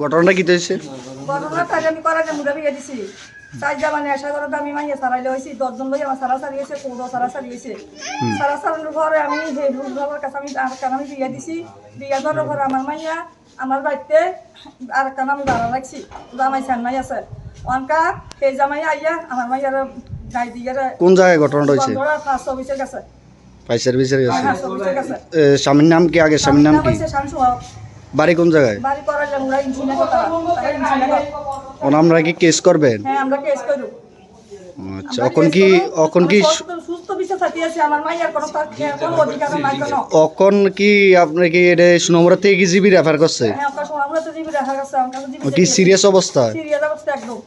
ঘটনাটা কি হয়েছে? ঘটনা তাই আমি করার জন্য বিয়ে দিছি। চার জামা নেশা করে আমি মাইয়া সারাইলে হয়েছি দশজন লই আমার সারা সারি হয়েছে পনেরো সারা সারি হয়েছে। সারা সারানোর পরে আমি সেই বাবার কাছে আমি আর কান আমি বিয়ে দিছি বিয়ে দেওয়ার পরে আমার মাইয়া আমার বাড়িতে আর কান আমি ভাড়া রাখছি জামাই সান্নাই আছে। অনকা সেই জামাই আইয়া আমার মাইয়ার গাই দিয়ে কোন জায়গায় ঘটনাটা হয়েছে? ফার্স্ট অফিসের কাছে ফার্স্ট অফিসের কাছে স্বামীর নাম কি? আগে স্বামীর নাম কি। বাড়ি কোন জায়গায়? বাড়ি করার জন্য ইঞ্জিনিয়ার তারা তারা ইঞ্জিনিয়ার ওন আমরা কি কেস করবেন? হ্যাঁ আমরা কেস করব। আচ্ছা এখন কি এখন কি সুস্থ সুস্থ বিচার থাকি আছে আমার মাইয়ার কোনো তার কোনো অধিকার নাই কোনো। এখন কি আপনি কি এটা থেকে কি জিবি রেফার করছে? হ্যাঁ জিবি আমার কি সিরিয়াস অবস্থা? সিরিয়াস অবস্থা একদম।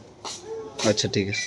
আচ্ছা ঠিক আছে।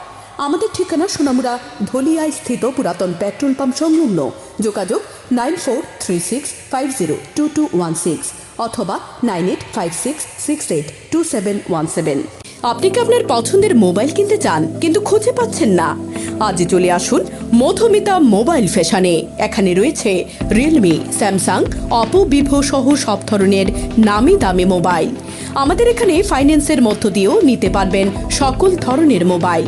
আমাদের ঠিকানা সোনামুড়া ধলিয়ায় স্থিত পুরাতন পেট্রোল পাম্প সংলগ্ন। যোগাযোগ nine four three six five zero two two one six অথবা nine eight five six six eight two seven one seven. আপনি কি আপনার পছন্দের মোবাইল কিনতে চান, কিন্তু খুঁজে পাচ্ছেন না? আজই চলে আসুন মধুমিতা মোবাইল ফ্যাশনে। এখানে রয়েছে রিয়েলমি স্যামসাং অপো ভিভো সহ সব ধরনের নামি দামি মোবাইল। আমাদের এখানে ফাইন্যান্সের মধ্য দিয়েও নিতে পারবেন সকল ধরনের মোবাইল।